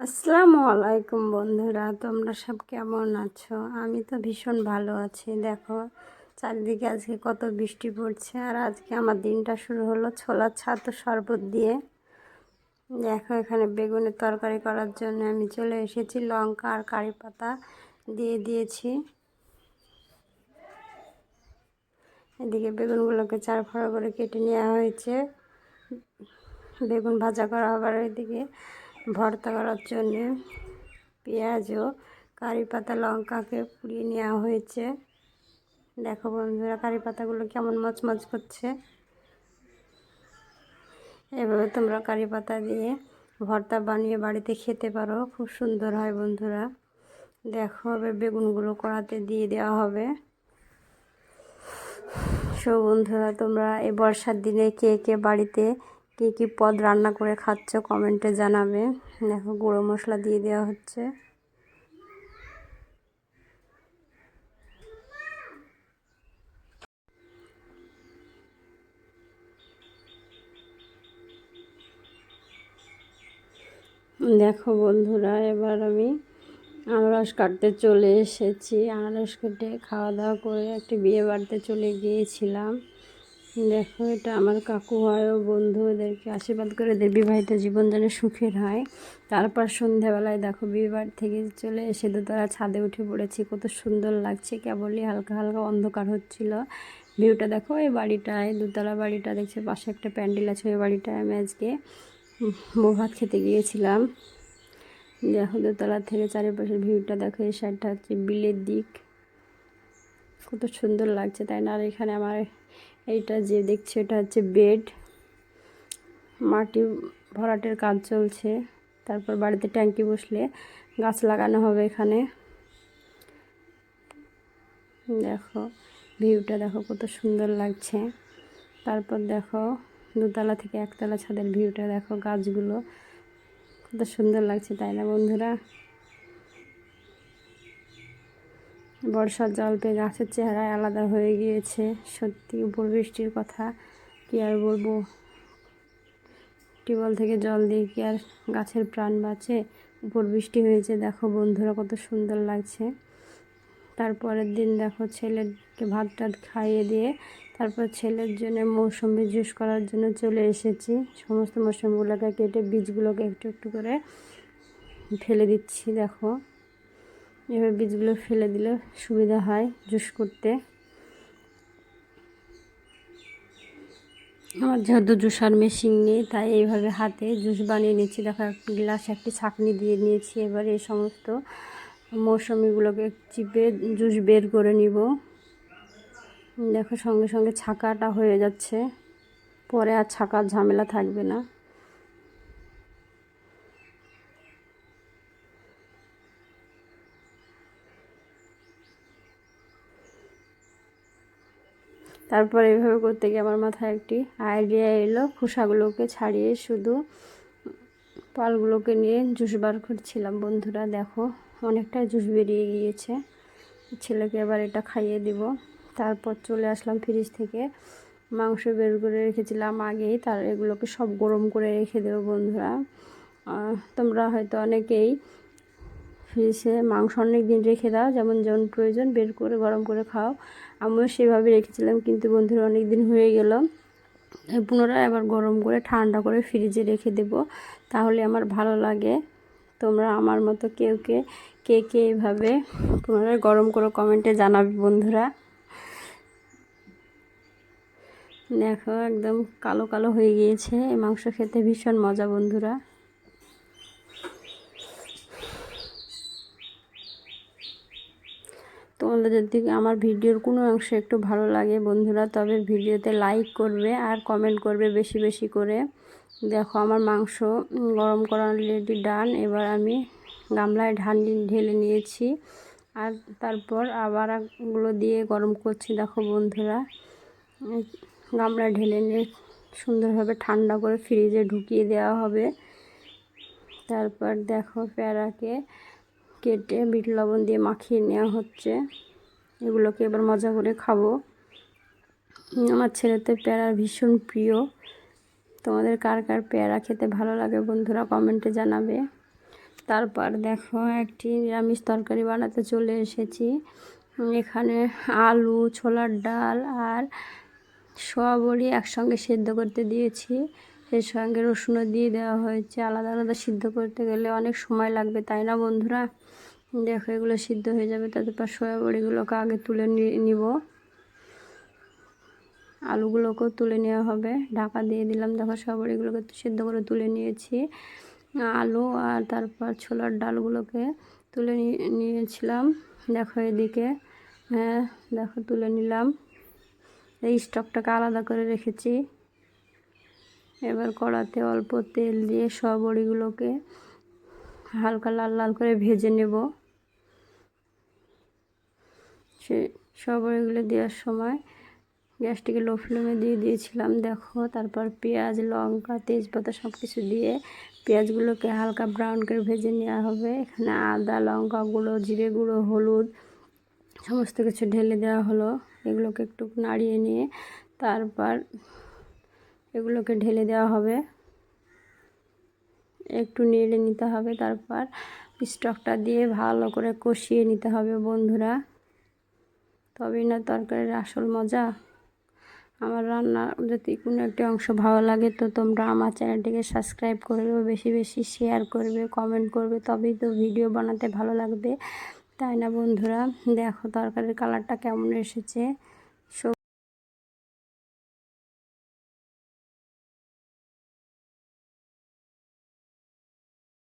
আসসালামু আলাইকুম বন্ধুরা, তোমরা সব কেমন আছো? আমি তো ভীষণ ভালো আছি। দেখো, চারিদিকে আজকে কত বৃষ্টি পড়ছে, আর আজকে আমার দিনটা শুরু হলো ছোলার ছাতু শরবত দিয়ে। দেখো, এখানে বেগুনের তরকারি করার জন্য আমি চলে এসেছি, লঙ্কা আর কারি পাতা দিয়ে দিয়েছি। এদিকে বেগুনগুলোকে চার ফাড়া করে কেটে নেওয়া হয়েছে। বেগুন ভাজা করা আবার এদিকে ভর্তা করার জন্যে পেঁয়াজ ও কারি পাতা, লঙ্কাকে পুড়িয়ে নেওয়া হয়েছে। দেখো বন্ধুরা, কারি পাতাগুলো কেমন মচমচ করছে। এভাবে তোমরা কারি পাতা দিয়ে ভর্তা বানিয়ে বাড়িতে খেতে পারো। খুব সুন্দর হয় বন্ধুরা। দেখো এবার বেগুনগুলো কড়াতে দিয়ে দেওয়া হবে। সো বন্ধুরা, তোমরা এই বর্ষার দিনে কে কে বাড়িতে কী কী পদ রান্না করে খাচ্ছ কমেন্টে জানাবে। দেখো, গুঁড়ো মশলা দিয়ে দেওয়া হচ্ছে। দেখো বন্ধুরা, এবার আমি আনারস কাটতে চলে এসেছি। আনারস কেটে খাওয়া দাওয়া করে একটি বিয়ে বাড়িতে চলে গিয়েছিলাম। দেখো, এটা আমার কাকু হয় ও বন্ধু, এদেরকে আশীর্বাদ করে এদের বিবাহিত জীবন যেন সুখের হয়। তারপর সন্ধ্যাবেলায় দেখো বিবাহ থেকে চলে এসে দোতলা ছাদে উঠে পড়েছি। কত সুন্দর লাগছে, কেবলই হালকা হালকা অন্ধকার হচ্ছিল। ভিউটা দেখো, এই বাড়িটায়, দোতলা বাড়িটা, দেখছে, পাশে একটা প্যান্ডেল আছে ওই বাড়িটায় আমি আজকে বউ ভাত খেতে গিয়েছিলাম। দেখো, দোতলা থেকে চারিপাশের ভিউটা দেখো, এই সাইডটা হচ্ছে বিলের দিক। কত সুন্দর লাগছে, তাই না? আর এখানে আমার এইটা যে দেখছি, এটা হচ্ছে বেড মাটি ভরাটের কাজ চলছে। তারপর বাড়িতে ট্যাঙ্কি বসলে গাছ লাগানো হবে এখানে। দেখো ভিউটা দেখো কত সুন্দর লাগছে। তারপর দেখো, দুতলা থেকে একতলা ছাদের ভিউটা দেখো গাছগুলো। কত সুন্দর লাগছে, তাই না বন্ধুরা? বর্ষার জল পেয়ে গাছের চেহারায় আলাদা হয়ে গিয়েছে। সত্যি উপর বৃষ্টির কথা কী আর বলব? টিউবওয়েল থেকে জল দিয়ে কি আর গাছের প্রাণ বাঁচে? উপর বৃষ্টি হয়েছে, দেখো বন্ধুরা কত সুন্দর লাগছে। তারপরের দিন দেখো ছেলেকে ভাত টাত খাইয়ে দিয়ে তারপর ছেলের জন্য মৌসুমি জুস করার জন্য চলে এসেছি। সমস্ত মৌসুমিগুলোকে কেটে বীজগুলোকে একটু একটু করে ফেলে দিচ্ছি, দেখো। এবার বীজগুলো ফেলে দিলে সুবিধা হয় জুস করতে। আমার যেহেতু জুসার মেশিন নেই, তাই এইভাবে হাতে জুস বানিয়ে নিচ্ছি। দেখো একটি গ্লাস একটি ছাঁকনি দিয়ে নিয়েছি। এবার এই সমস্ত মৌসুমিগুলোকে চিপে জুস বের করে নিব। দেখো, সঙ্গে সঙ্গে ছাকাটা হয়ে যাচ্ছে। পরে আর ছাকার ঝামেলা থাকবে না। তারপর এইভাবে করতে গিয়ে আমার মাথায় একটি আইডিয়া এলো। খোসাগুলোকে ছাড়িয়ে শুধু পালগুলোকে নিয়ে জুস বার করছিলাম। বন্ধুরা, দেখো, অনেকটা জুস বেরিয়ে গিয়েছে। ছেলেকে এবার এটা খাইয়ে দিব। তারপর চলে আসলাম ফ্রিজ থেকে। মাংস বের করে রেখেছিলাম আগেই। তার, এগুলোকে সব গরম করে রেখে দেবো বন্ধুরা। তোমরা হয়তো অনেকেই ফ্রিজে মাংস অনেক দিন রেখে দাও, যেমন যেমন প্রয়োজন বের করে গরম করে খাও। আমিও সেভাবে রেখেছিলাম, কিন্তু বন্ধুরা অনেক দিন হয়ে গেল। পুনরায় আবার গরম করে ঠান্ডা করে ফ্রিজে রেখে দেব, তাহলে আমার ভালো লাগে। তোমরা আমার মতো কেউ কে কে কে এইভাবে পুনরায় গরম করে কমেন্টে জানাবে বন্ধুরা। দেখো, একদম কালো কালো হয়ে গিয়েছে, এই মাংস খেতে ভীষণ মজা বন্ধুরা। তোমাদের যদি আমার ভিডিওর কোনো অংশ একটু ভালো লাগে বন্ধুরা, তবে ভিডিওতে লাইক করবে আর কমেন্ট করবে বেশি বেশি করে। দেখো আমার মাংস গরম করা অলরেডি ডান এবার আমি গামলায় ঢান ঢেলে নিয়েছি। আর তারপর আবারগুলো দিয়ে গরম করছি, দেখো বন্ধুরা। গামলায় ঢেলে নিয়ে সুন্দরভাবে ঠান্ডা করে ফ্রিজে ঢুকিয়ে দেওয়া হবে। তারপর দেখো প্যারাকে কেটে বিট লবণ দিয়ে মাখিয়ে নেওয়া হচ্ছে। এগুলোকে এবার মজা করে খাব। আমার ছেলেতে প্যারা ভীষণ প্রিয়। তোমাদের কার কার পেয়ারা খেতে ভালো লাগে বন্ধুরা কমেন্টে জানাবে। তারপর দেখো, একটি নিরামিষ তরকারি বানাতে চলে এসেছি। এখানে আলু, ছোলার ডাল আর সোয়াবড়ি একসঙ্গে সেদ্ধ করতে দিয়েছি। এর সঙ্গে রসুনও দিয়ে দেওয়া হয়েছে। আলাদা আলাদা সিদ্ধ করতে গেলে অনেক সময় লাগবে, তাই না বন্ধুরা? দেখো, এগুলো সিদ্ধ হয়ে যাবে তারপর সোয়াবড়িগুলোকে আগে তুলে নিব। আলুগুলোকেও তুলে নেওয়া হবে। ঢাকা দিয়ে দিলাম, দেখো সোয়াবড়িগুলোকে সিদ্ধ করে তুলে নিয়েছি। আলু আর তারপর ছোলার ডালগুলোকে তুলে নিয়েছিলাম। দেখো এদিকে হ্যাঁ দেখো তুলে নিলাম। এই স্টকটাকে আলাদা করে রেখেছি। এবার কড়াতে অল্প তেল দিয়ে সব বড়িগুলোকে হালকা লাল লাল করে ভেজে নেব। সে সব বড়িগুলো দেওয়ার সময় গ্যাসটিকে লো ফ্লেমে দিয়ে দিয়েছিলাম। দেখো, তারপর পেঁয়াজ, লঙ্কা, তেজপাতা সব কিছু দিয়ে পেঁয়াজগুলোকে হালকা ব্রাউন করে ভেজে নেওয়া হবে। এখানে আদা, লঙ্কা গুঁড়ো, জিরে গুঁড়ো, হলুদ সমস্ত কিছু ঢেলে দেওয়া হলো। এগুলোকে একটু নাড়িয়ে নিয়ে তারপর এগুলোকে ঢেলে দেওয়া হবে। একটু নেড়ে নিতে হবে, তারপর স্টকটা দিয়ে ভালো করে কষিয়ে নিতে হবে বন্ধুরা। তবেই না তরকারির আসল মজা। আমার রান্না যদি কোনো একটি অংশ ভালো লাগে তো তোমরা আমার চ্যানেলটিকে সাবস্ক্রাইব করবে, বেশি বেশি শেয়ার করবে, কমেন্ট করবে, তবেই তো ভিডিও বানাতে ভালো লাগবে। তাই না বন্ধুরা? দেখো তরকারির কালারটা কেমন এসেছে।